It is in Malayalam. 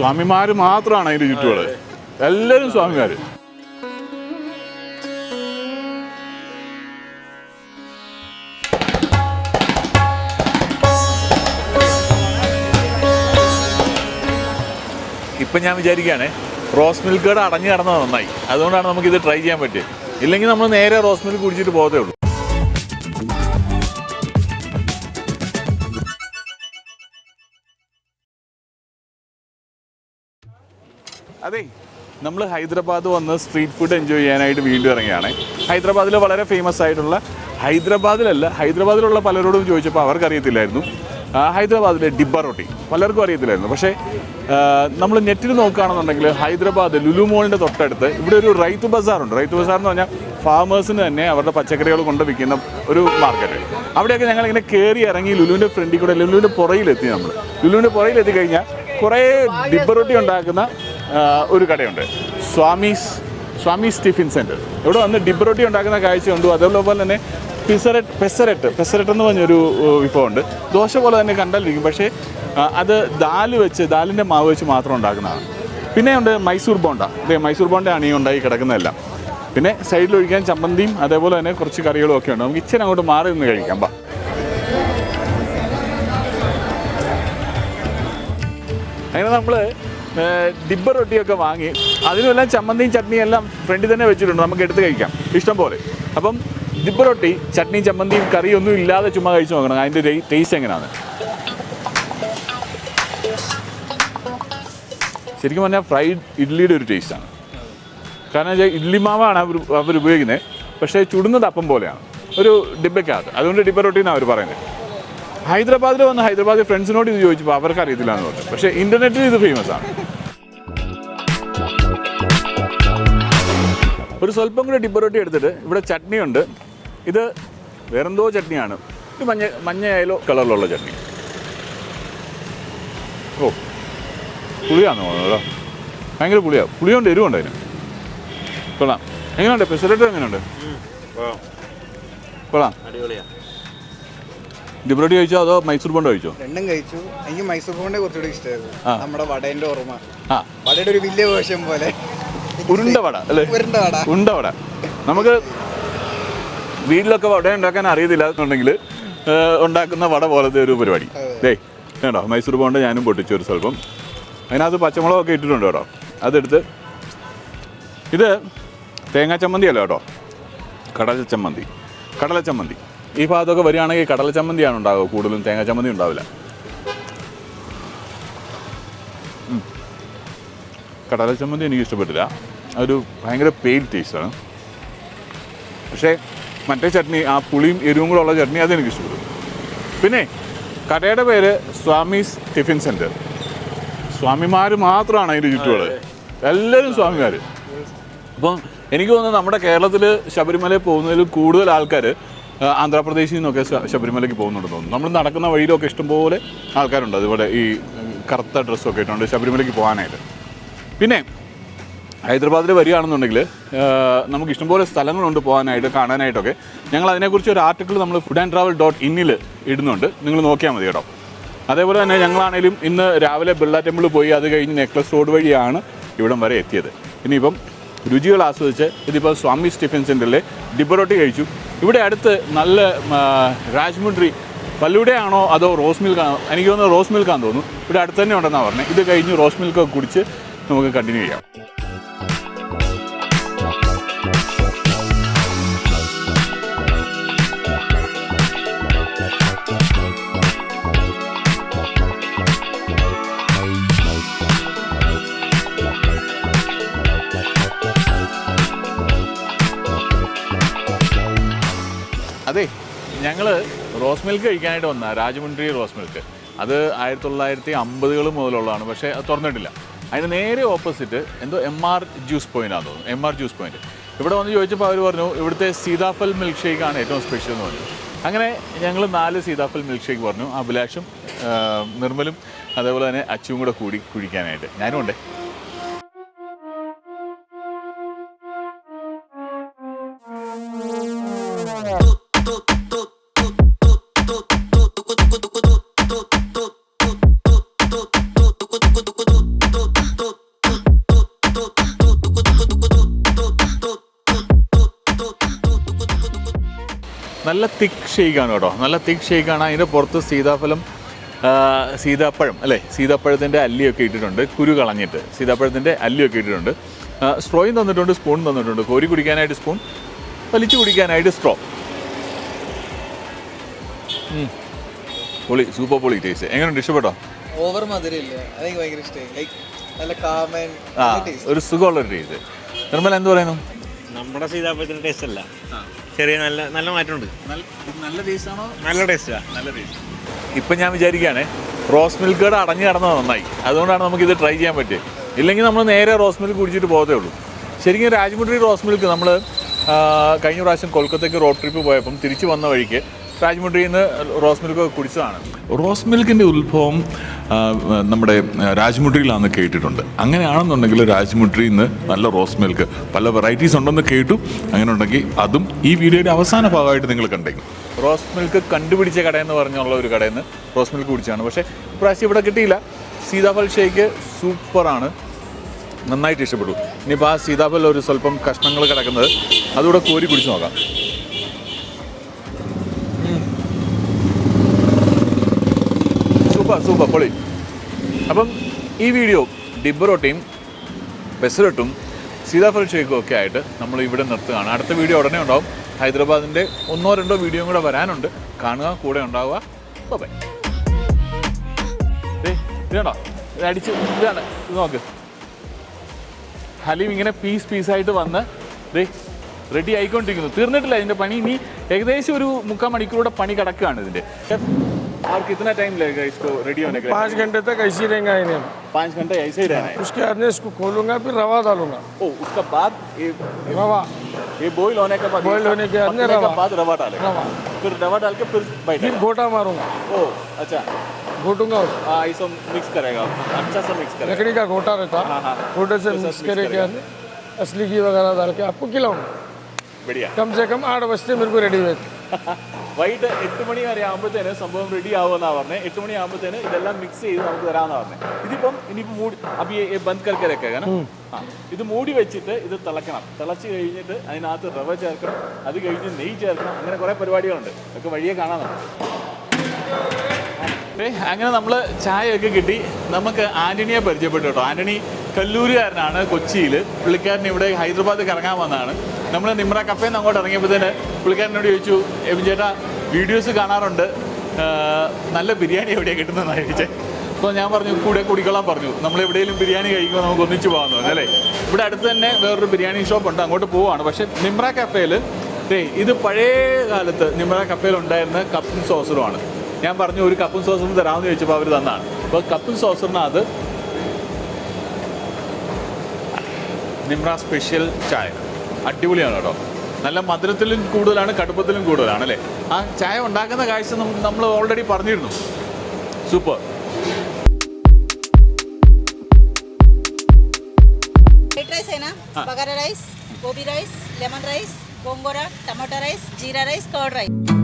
സ്വാമിമാർ മാത്രമാണ് അതിന്റെ ചുറ്റുകൾ എല്ലാവരും സ്വാമിമാർ ഇപ്പം ഞാൻ വിചാരിക്കുകയാണ് റോസ് മിൽക്ക് അടഞ്ഞു കിടന്നത് നന്നായി. അതുകൊണ്ടാണ് നമുക്കിത് ട്രൈ ചെയ്യാൻ പറ്റിയത് ഇല്ലെങ്കിൽ നമ്മൾ നേരെ റോസ് മിൽക്ക് കുടിച്ചിട്ട് പോകത്തേ ഉള്ളൂ. അതെ. നമ്മൾ ഹൈദരാബാദ് വന്ന് സ്ട്രീറ്റ് ഫുഡ് എൻജോയ് ചെയ്യാനായിട്ട് വീണ്ടും ഇറങ്ങിയാണ് ഹൈദരാബാദിൽ വളരെ ഫേമസ് ആയിട്ടുള്ള ഹൈദരാബാദിലല്ല ഹൈദരാബാദിലുള്ള പലരോടും ചോദിച്ചപ്പോൾ അവർക്ക് അറിയത്തില്ലായിരുന്നു ആ, ഹൈദരാബാദിലെ ഡിബ്ബ റൊട്ടി. പലർക്കും അറിയത്തില്ലായിരുന്നു. പക്ഷേ നമ്മൾ നെറ്റിൽ നോക്കുകയാണെന്നുണ്ടെങ്കിൽ ഹൈദരാബാദ് ലുലു മോളിന്റെ തൊട്ടടുത്ത് ഇവിടെ ഒരു റൈത്ത് ബസാറുണ്ട്. റൈത്ത് ബസാർ എന്ന് പറഞ്ഞാൽ ഫാമേഴ്സിന് തന്നെ അവരുടെ പച്ചക്കറികൾ കൊണ്ട് വിൽക്കുന്ന ഒരു മാർക്കറ്റ്. അവിടെയൊക്കെ ഞങ്ങൾ ഇങ്ങനെ കയറി ഇറങ്ങി ലുലുവിന്റെ ഫ്രണ്ടിൽ കൂടെ ലുലുവിന്റെ പുറയിലെത്തി നമ്മൾ ലുലുവിന്റെ പുറയിലെത്തി കഴിഞ്ഞാൽ കുറേ ഡിബ്ബ റൊട്ടി ഉണ്ടാക്കുന്ന ഒരു കടയുണ്ട്. സ്വാമീസ് സ്വാമി ടിഫിൻ സെന്റർ ഇവിടെ വന്ന് ഡിബ്രോട്ടി ഉണ്ടാക്കുന്ന കാഴ്ച കണ്ടു അതേപോലെ തന്നെ പിസറട്ട് പെസററ്റ് പെസററ്റ് എന്ന് പറഞ്ഞൊരു വിഭവമുണ്ട്. ദോശ പോലെ തന്നെ കണ്ടാലിരിക്കും. പക്ഷേ അത് ദാൽ വെച്ച് ദാലിന്റെ മാവ് വെച്ച് മാത്രം ഉണ്ടാക്കുന്നതാണ്. പിന്നെ ഉണ്ട് മൈസൂർ ബോണ്ട. അതെ മൈസൂർ ബോണ്ടയാണ് ഈ ഉണ്ടായി കിടക്കുന്നതെല്ലാം. പിന്നെ സൈഡിൽ ഒഴിക്കാൻ ചമ്മന്തിയും അതേപോലെ തന്നെ കുറച്ച് കറികളും ഒക്കെ ഉണ്ട്. നമുക്ക് ഇച്ചിരി അങ്ങോട്ട് മാറി നിന്ന് കഴിക്കാം. ബാ അങ്ങനെ നമ്മൾ ഡിബ്ബ റൊട്ടിയൊക്കെ വാങ്ങി അതിനെല്ലാം ചമ്മന്തിയും ചട്നിയും എല്ലാം ഫ്രണ്ടിൽ തന്നെ വെച്ചിട്ടുണ്ട്. നമുക്ക് എടുത്ത് കഴിക്കാം. ഇഷ്ടം പോലെ. അപ്പം ഡിബ്ബ റൊട്ടി ചട്നിയും ചമ്മന്തിയും കറിയൊന്നും ഇല്ലാതെ ചുമ്മാ കഴിച്ചു നോക്കണം. അതിന്റെ ടേസ്റ്റ് എങ്ങനെയാണ്? ശരിക്കും പറഞ്ഞാൽ ഫ്രൈഡ് ഇഡ്ഡലിയുടെ ഒരു ടേസ്റ്റാണ് കാരണം വെച്ചാൽ ഇഡ്ഡലി മാവാണ് അവർ ഉപയോഗിക്കുന്നത്. പക്ഷേ ചുടുന്നത് അപ്പം പോലെയാണ്. ഒരു ഡിബയ്ക്കകത്ത് അതുകൊണ്ട് ഡിബ റൊട്ടി എന്നാണ് അവർ പറയുന്നത്. ഹൈദരാബാദിൽ വന്ന് ഹൈദരാബാദിൽ ഫ്രണ്ട്സിനോട് ഇത് ചോദിച്ചപ്പോൾ അവർക്ക് അറിയത്തില്ല എന്ന് പറഞ്ഞു. പക്ഷേ ഇന്റർനെറ്റിൽ ഇത് ഫേമസ് ആണ്. ഒരു സ്വല്പം കൂടി ഡിബ റൊട്ടി എടുത്തിട്ട് ഇവിടെ ചട്നി ഉണ്ട് ഇത് വേറെന്തോ ചട്നിയാണ്. ഇത് മഞ്ഞ മഞ്ഞയായാലോ കളറിലുള്ള ചട്നി. ഓ പുളിയാണെന്ന് തോന്നുന്നു കേട്ടോ. ഭയങ്കര പുളിയാണ് പുളിയുണ്ട് എരിവുണ്ട് അതിന്. കൊള്ളാം. എങ്ങനെയുണ്ട്? പെസലറ്റ് എങ്ങനെയുണ്ട്? കൊള്ളാം. അടിപൊളിയാ. ഡിബ്രോട്ടി കഴിച്ചോ അതോ മൈസൂർ ബോണ്ട കഴിച്ചോ? രണ്ടും കഴിച്ചു. എനിക്ക് മൈസൂർ ബോണ്ടേ കുറച്ചുകൂടി ഇഷ്ടമായിരുന്നു. നമ്മുടെ വടേന്റെ ഓർമ്മ. വടയുടെ ഒരു വലിയ വേഷം പോലെ. ഉരുണ്ട വട അല്ലേ? ഉരുണ്ട വട. ഉണ്ട വട. നമുക്ക് വീട്ടിലൊക്കെ വട ഉണ്ടാക്കാൻ അറിയത്തില്ല എന്നുണ്ടെങ്കിൽ ഉണ്ടാക്കുന്ന വട പോലത്തെ ഒരു പരിപാടി. ഡേ കേട്ടോ മൈസൂർ ബോണ്ട ഞാനും പൊട്ടിച്ചു ഒരു സ്വല്പം അതിനകത്ത് പച്ചമുളകൊക്കെ ഇട്ടിട്ടുണ്ട് കേട്ടോ. അതെടുത്ത് ഇത് തേങ്ങാ ചമ്മന്തി അല്ല കേട്ടോ. കടല ചമ്മന്തി. കടല ചമ്മന്തി. ഈ ഭാഗത്തൊക്കെ വരികയാണെങ്കിൽ കടല ചമ്മന്തിയാണ് ഉണ്ടാകുക കൂടുതലും തേങ്ങ ചമ്മന്തി ഉണ്ടാവില്ല. കടൽ ചമ്മന്തി എനിക്ക് ഇഷ്ടപ്പെട്ടില്ല. അതൊരു ഭയങ്കര പെയിൽ ടേസ്റ്റാണ് പക്ഷേ മറ്റേ ചട്നി ആ പുളിയും എരിവും കൂടെ ഉള്ള ചട്നി അതെനിക്ക് ഇഷ്ടപ്പെട്ടു. പിന്നെ കടയുടെ പേര് സ്വാമീസ് ടിഫിൻ സെന്റർ സ്വാമിമാർ മാത്രമാണ് അതിന്റെ ചുറ്റുപാട്. എല്ലാവരും സ്വാമിമാർ അപ്പം എനിക്ക് തോന്നുന്നു നമ്മുടെ കേരളത്തിൽ ശബരിമലയിൽ പോകുന്നതിൽ കൂടുതൽ ആൾക്കാർ ആന്ധ്രാപ്രദേശിൽ നിന്നൊക്കെ ശബരിമലയ്ക്ക് പോകുന്നുണ്ടെന്ന് തോന്നുന്നു. നമ്മൾ നടക്കുന്ന വഴിയിലൊക്കെ ഇഷ്ടംപോലെ ആൾക്കാരുണ്ട്. അതുപോലെ ഈ കറുത്ത ഡ്രസ്സൊക്കെ ഇട്ടുകൊണ്ട് ശബരിമലയ്ക്ക് പോകാനായിട്ട്. പിന്നെ ഹൈദരാബാദിൽ വരികയാണെന്നുണ്ടെങ്കിൽ നമുക്ക് ഇഷ്ടംപോലെ സ്ഥലങ്ങളുണ്ട് പോകാനായിട്ട് കാണാനായിട്ടൊക്കെ. ഞങ്ങൾ അതിനെക്കുറിച്ച് ഒരു ആർട്ടിക്കിൾ നമ്മൾ ഫുഡ് ആൻഡ് ട്രാവൽ ഡോട്ട് ഇന്നിൽ ഇടുന്നുണ്ട്. നിങ്ങൾ നോക്കിയാൽ മതി കേട്ടോ. അതേപോലെ തന്നെ ഞങ്ങളാണേലും ഇന്ന് രാവിലെ ബിർള ടെമ്പിളിൽ പോയി അത് കഴിഞ്ഞ് നെക്ലസ് റോഡ് വഴിയാണ് ഇവിടം വരെ എത്തിയത്. ഇനിയിപ്പം രുചികൾ ആസ്വദിച്ച് ഇതിപ്പോൾ സ്വാമി സ്റ്റീഫൻ സെന്ററിലെ ഡിബറോട്ടി കഴിച്ചു. ഇവിടെ അടുത്ത് നല്ല രാജ്മുണ്ട്രി ആണോ അതോ റോസ് മിൽക്കാണോ എനിക്ക് തോന്നുന്നത് റോസ് മിൽക്കാന്ന് തോന്നുന്നു. ഇവിടെ അടുത്ത് തന്നെ ഉണ്ടെന്നാണ് പറഞ്ഞത് ഇത് കഴിഞ്ഞ് റോസ് മിൽക്കൊക്കെ കുടിച്ച് നമുക്ക് കണ്ടിന്യൂ ചെയ്യാം. അതെ. ഞങ്ങൾ റോസ് മിൽക്ക് കഴിക്കാനായിട്ട് വന്ന രാജമുണ്ട്രി റോസ് മിൽക്ക്. അത് ആയിരത്തി തൊള്ളായിരത്തി അമ്പതുകൾ മുതലുള്ളതാണ് പക്ഷേ അത് തുറന്നിട്ടില്ല. അതിന് നേരെ ഓപ്പോസിറ്റ് എന്തോ എം ആർ ജ്യൂസ് പോയിന്റ് ആണെന്ന് തോന്നുന്നു എം ആർ ജ്യൂസ് പോയിന്റ്. ഇവിടെ വന്ന് ചോദിച്ചപ്പോൾ അവർ പറഞ്ഞു ഇവിടുത്തെ സീതാഫൽ മിൽക്ക് ഷേക്ക് ആണ് ഏറ്റവും സ്പെഷ്യൽ എന്ന് പറഞ്ഞു. അങ്ങനെ ഞങ്ങൾ നാല് സീതാഫൽ മിൽക്ക് ഷേക്ക് പറഞ്ഞു അഭിലാഷും നിർമ്മലും അതേപോലെ തന്നെ അച്ചുവും കൂടെ കൂടി കുഴിക്കാനായിട്ട്. ഞാനും ഉണ്ട്. നല്ല തിക്ക് ഷെയ്ക്കാണ് കേട്ടോ. നല്ല തിക്ക് ഷെയ്ക്കാണ്. അതിന്റെ പുറത്ത് സീതാഫലം സീതാപ്പഴം അല്ലേ? സീതാപ്പഴത്തിന്റെ അല്ലിയൊക്കെ ഇട്ടിട്ടുണ്ട്. കുരു കളഞ്ഞിട്ട് സീതാപ്പഴത്തിന്റെ അല്ലിയൊക്കെ ഇട്ടിട്ടുണ്ട്. സ്ട്രോയും തന്നിട്ടുണ്ട് സ്പൂൺ തന്നിട്ടുണ്ട്. കോരി കുടിക്കാനായിട്ട് സ്പൂൺ വലിച്ചു കുടിക്കാനായിട്ട് സ്ട്രോ. പൊളി സൂപ്പർ പൊളി ടേസ്റ്റ് എങ്ങനെയുണ്ട് ഇഷ്ടപ്പെട്ടോ? ഓവർ മധുരമില്ല. ഭയങ്കര ഇഷ്ടമായി ലൈക്ക് നല്ല കാമൻ ആ ഒരു സുഖമുള്ളൊരു ടേസ്റ്റ് നിർമ്മല എന്ത് പറയുന്നു? നമ്മുടെ സീതാപ്പഴത്തിന്റെ ടേസ്റ്റ് അല്ല. ചെറിയ നല്ല നല്ല മാറ്റമുണ്ട്. നല്ല ടേസ്റ്റ് ആണോ? നല്ല ടേസ്റ്റാ നല്ല ടേസ്റ്റ് ഇപ്പം ഞാൻ വിചാരിക്കുകയാണ് റോസ് മിൽക്ക് കട അടഞ്ഞു കിടന്നത് നന്നായി. അതുകൊണ്ടാണ് ഇത് ട്രൈ ചെയ്യാൻ പറ്റിയത് ഇല്ലെങ്കിൽ നമ്മൾ നേരെ റോസ് മിൽക്ക് കുടിച്ചിട്ട് പോകത്തേ ഉള്ളൂ. ശരിക്കും രാജമുദ്രി റോസ് മിൽക്ക് നമ്മൾ കഴിഞ്ഞ പ്രാവശ്യം കൊൽക്കത്തയ്ക്ക് റോഡ് ട്രിപ്പ് പോയപ്പം തിരിച്ചു വന്ന വഴിക്ക് രാജമുദ്രിയിൽ നിന്ന് റോസ് മിൽക്ക് കുടിച്ചതാണ്. റോസ് മിൽക്കിന്റെ ഉത്ഭവം നമ്മുടെ രാജമുദ്രിയിലാണെന്ന് കേട്ടിട്ടുണ്ട്. അങ്ങനെയാണെന്നുണ്ടെങ്കിൽ രാജ്മുട്ടിയിൽ നിന്ന് നല്ല റോസ് മിൽക്ക്. പല വെറൈറ്റീസ് ഉണ്ടെന്ന് കേട്ടു. അങ്ങനെ ഉണ്ടെങ്കിൽ അതും ഈ വീഡിയോയുടെ അവസാന ഭാഗമായിട്ട് നിങ്ങൾ കണ്ടേക്കും. റോസ് മിൽക്ക് കണ്ടുപിടിച്ച കടയെന്ന് പറഞ്ഞുള്ള ഒരു കടയിൽ നിന്ന് റോസ് മിൽക്ക് കുടിച്ചാണ് പക്ഷേ ഇപ്രാവശ്യം ഇവിടെ കിട്ടിയില്ല. സീതാഫൽ ഷേക്ക് സൂപ്പറാണ്. നന്നായിട്ട് ഇഷ്ടപ്പെട്ടു. ഇനിയിപ്പോൾ ആ സീതാഫൽ ഒരു സ്വല്പം കഷ്ണങ്ങൾ കിടക്കുന്നത്. അതുകൂടെ കോരി കുടിച്ച് നോക്കാം. സൂപ്പർ സൂപ്പർ പൊളി. അപ്പം ഈ വീഡിയോ ഡിബറോട്ടയും പെസറട്ടും സീതാഫൽ ഷേക്കും ഒക്കെ ആയിട്ട് നമ്മൾ ഇവിടെ നിർത്തുകയാണ്. അടുത്ത വീഡിയോ ഉടനെ ഉണ്ടാവും. ഹൈദരാബാദിന്റെ ഒന്നോ രണ്ടോ വീഡിയോയും കൂടെ വരാനുണ്ട്. കാണുക കൂടെ ഉണ്ടാവുക. ബൈ ദേ, ഇതുണ്ടോ ഇത് അടിച്ച് ഇതാണ്. ഇത് നോക്ക്. ഹലീം ഇങ്ങനെ പീസ് പീസായിട്ട് വന്ന് ദേ റെഡി ആയിക്കൊണ്ടിരിക്കുന്നു. തീർന്നിട്ടില്ല ഇതിന്റെ പണി. ഇനി ഏകദേശം ഒരു മുക്കാൽ മണിക്കൂറുടെ പണി കിടക്കുകയാണ് ഇതിന്റെ और कितना टाइम लगेगा इसको रेडी होने के लिए? पाँच घंटे तक ऐसे ही रहेंगे में पाँच घंटे ऐसे ही रहना है? उसके बाद में इसको खोलूँगा फिर रवा डालूँगा। ओ उसका बाद ये रवा। ये बॉईल होने के बाद Boil होने के बाद रवा। बाद रवा डालेगा। रवा। फिर रवा डाल के फिर फिर घोटा मारूँगा। ओ अच्छा। घोटूँगा उसको हाँ सब मिक्स करेगा। अच्छा सा मिक्स करेगा। लकड़ी का घोटा रहता। हाँ, हाँ। घोटे से मिक्स mix करेगा। असली घी वगैरह डाल के आपको खिलाऊँगा। बढ़िया। कम से कम आठ बजते मेरे को रेडी हुए थे। വൈകിട്ട് എട്ട് മണി വരെ ആകുമ്പോഴത്തേന് സംഭവം റെഡി ആവുമെന്നാണ് പറഞ്ഞത് എട്ട് മണി ആകുമ്പോഴത്തേന് ഇതെല്ലാം മിക്സ് ചെയ്ത് നമുക്ക് തരാമെന്നാണ് പറഞ്ഞത് ഇതിപ്പം ഇനിയിപ്പോൾ മൂടി അപ്പം ഈ ബന്ദ് കൽക്കരൊക്കെ ആ ഇത് മൂടി വെച്ചിട്ട് ഇത് തിളക്കണം. തിളച്ച് കഴിഞ്ഞിട്ട് അതിനകത്ത് റവ ചേർക്കണം അത് കഴിഞ്ഞ് നെയ്യ് ചേർക്കണം അങ്ങനെ കുറേ പരിപാടികളുണ്ട്. ഒക്കെ വഴിയെ കാണാൻ അങ്ങനെ നമ്മൾ ചായയൊക്കെ കിട്ടി. നമുക്ക് ആന്റണിയെ പരിചയപ്പെട്ടു കേട്ടോ. ആന്റണി കല്ലൂരുകാരനാണ് കൊച്ചിയിൽ. പുള്ളിക്കാരൻ ഇവിടെ ഹൈദരാബാദ് കറങ്ങാൻ വന്നതാണ്. നമ്മൾ നിമ്ര കഫേന്ന് അങ്ങോട്ട് ഇറങ്ങിയപ്പോഴത്തേന് പുള്ളിക്കാരനോട് ചോദിച്ചു എബിൻ ചേട്ടാ വീഡിയോസ് കാണാറുണ്ട്. നല്ല ബിരിയാണി എവിടെയാണ് കിട്ടുന്നതെന്നാണ് ചോദിച്ചത് അപ്പോൾ ഞാൻ പറഞ്ഞു കൂടെ കുടിക്കൊള്ളാൻ പറഞ്ഞു. നമ്മൾ എവിടെയെങ്കിലും ബിരിയാണി കഴിക്കുമ്പോൾ നമുക്ക് ഒന്നിച്ച് പോകാമെന്ന് പറഞ്ഞു അല്ലേ? ഇവിടെ അടുത്ത് തന്നെ വേറൊരു ബിരിയാണി ഷോപ്പ് ഉണ്ട് അങ്ങോട്ട് പോവാണ്. പക്ഷേ നിമ്ര കഫേയിൽ ദേ ഇത് പഴയ കാലത്ത് നിമ്ര കഫേയിൽ ഉണ്ടായിരുന്ന കപ്പും സോസറുമാണ് ഞാൻ പറഞ്ഞു ഒരു കപ്പും സോസറും തരാമെന്ന് ചോദിച്ചപ്പോൾ അവർ തന്നാണ്. അപ്പോൾ കപ്പും സോസറിനകത്ത് നിമ്ര സ്പെഷ്യൽ ചായ. അടിപൊളിയാണ് കേട്ടോ. നല്ല മധുരത്തിലും കൂടുതലാണ് കടുപ്പത്തിലും കൂടുതലാണ് അല്ലേ? ആ ചായ ഉണ്ടാക്കുന്ന കാഴ്ച നമുക്ക് നമ്മൾ ഓൾറെഡി പറഞ്ഞിരുന്നു. Super bagara rice gobi rice lemon rice gongura tomato rice jeera rice curd rice